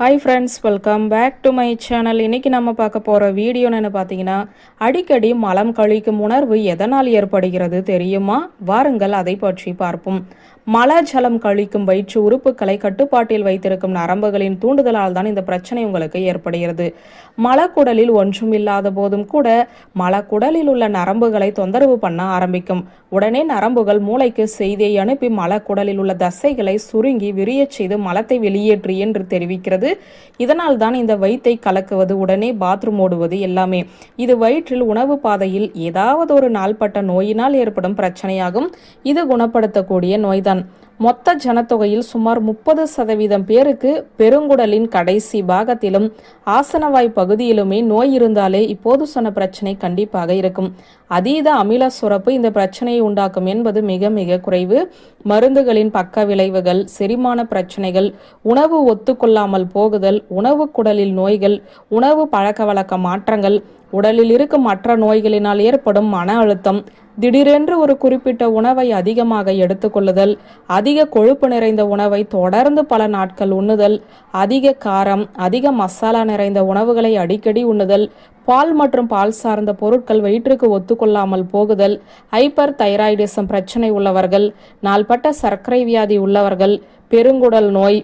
Hi friends welcome back to my channel இன்னைக்கு நம்ம பார்க்க போகிற வீடியோன்னு பார்த்தீங்கன்னா அடிக்கடி மலம் கழிக்கும் உணர்வு எதனால் ஏற்படுகிறது தெரியுமா? வாருங்கள் அதை பற்றி பார்ப்போம். மலஜலம் கழிக்கும் வயிற்று உறுப்புகளை கட்டுப்பாட்டில் வைத்திருக்கும் நரம்புகளின் தூண்டுதலால் தான் இந்த பிரச்சனை உங்களுக்கு ஏற்படுகிறது. மலக்குடலில் ஒன்றும் இல்லாத போதும் கூட மலக்குடலில் உள்ள நரம்புகளை தொந்தரவு பண்ண ஆரம்பிக்கும். உடனே நரம்புகள் மூளைக்கு செய்தியை அனுப்பி மலக்குடலில் உள்ள தசைகளை சுருங்கி விரியச் செய்து மலத்தை வெளியேற்று என்று தெரிவிக்கிறது. இதனால் தான் இந்த வயிற்றை கலக்குவது உடனே பாத்ரூம் ஓடுவது எல்லாமே. இது வயிற்றில் உணவு பாதையில் ஏதாவது ஒரு நாள்பட்ட நோயினால் ஏற்படும் பிரச்சனையாகும். இது குணப்படுத்தக்கூடிய நோய்தான். மொத்த ஜனத்தொகையில் சுமார் முப்பது சதவீதம் பேருக்கு பெருங்குடலின் கடைசி பாகத்திலும் ஆசனவாய் பகுதியிலுமே நோய் இருந்தாலே இப்போது சொன்ன பிரச்சனை கண்டிப்பாக இருக்கும். அதீத அமில சுரப்பு இந்த பிரச்சனையை உண்டாக்கும் என்பது மிக மிக குறைவு. மருந்துகளின் பக்க விளைவுகள் செரிமான பிரச்சனைகள் உணவு ஒத்துக்கொள்ளாமல் போகுதல் உணவு குடலில் நோய்கள் உணவு பழக்க வழக்க மாற்றங்கள் உடலில் இருக்கும் மற்ற நோய்களினால் ஏற்படும் மன அழுத்தம் திடீரென்று ஒரு குறிப்பிட்ட உணவை அதிகமாக எடுத்துக்கொள்ளுதல் அதிக கொழுப்பு நிறைந்த உணவை தொடர்ந்து பல நாட்கள் உண்ணுதல் அதிக காரம் அதிக மசாலா நிறைந்த உணவுகளை அடிக்கடி உண்ணுதல் பால் மற்றும் பால் சார்ந்த பொருட்கள் வயிற்றுக்கு ஒத்துக்கொள்ளாமல் போகுதல் ஹைப்பர் தைராய்டிசம் பிரச்சனை உள்ளவர்கள் நாள்பட்ட சர்க்கரை வியாதி உள்ளவர்கள் பெருங்குடல் நோய்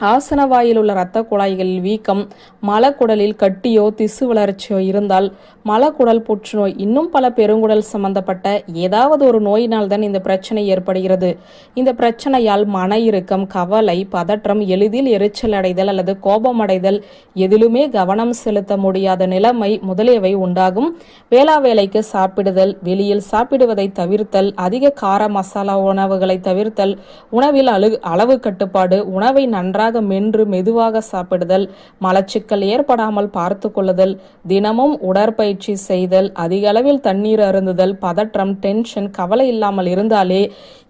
ஆசனவாயில் உள்ள இரத்த குழாய்களில் வீக்கம் மலக்குடலில் கட்டியோ திசு வளர்ச்சியோ இருந்தால் மலக்குடல் புற்றுநோய் இன்னும் பல பெருங்குடல் சம்பந்தப்பட்ட ஏதாவது ஒரு நோயினால் தான் இந்த பிரச்சனை ஏற்படுகிறது. இந்த பிரச்சனையால் மன இறுக்கம் கவலை பதற்றம் எளிதில் எரிச்சல் அடைதல் அல்லது கோபம் அடைதல் எதிலுமே கவனம் செலுத்த முடியாத நிலைமை முதலியவை உண்டாகும். வேளா வேலைக்கு சாப்பிடுதல் வெளியில் சாப்பிடுவதை தவிர்த்தல் அதிக கார மசாலா உணவுகளை தவிர்த்தல் உணவில் அழு அளவு கட்டுப்பாடு உணவை நன்றாக நன்றாக மென்று மெதுவாக சாப்பிடுதல் மலச்சிக்கல் ஏற்படாமல் பார்த்து கொள்ளுதல் தினமும் உடற்பயிற்சி செய்தல் அதிக அளவில் தண்ணீர் அருந்துதல் பதற்றம் டென்ஷன் கவலை இல்லாமல் இருந்தாலே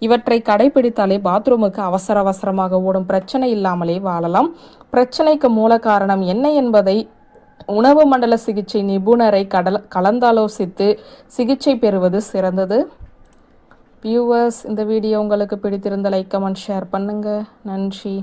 இவற்றை கடைபிடித்தாலே பாத்ரூமுக்கு அவசர அவசரமாக ஓடும் பிரச்சனை இல்லாமலே வாழலாம். பிரச்சனைக்கு மூல காரணம் என்ன என்பதை உணவு மண்டல சிகிச்சை நிபுணரை கடல் கலந்தாலோசித்து சிகிச்சை பெறுவது சிறந்தது. வியூவர்ஸ் இந்த வீடியோ உங்களுக்கு பிடித்திருந்த லைக் கமெண்ட் ஷேர் பண்ணுங்கள் நன்றி.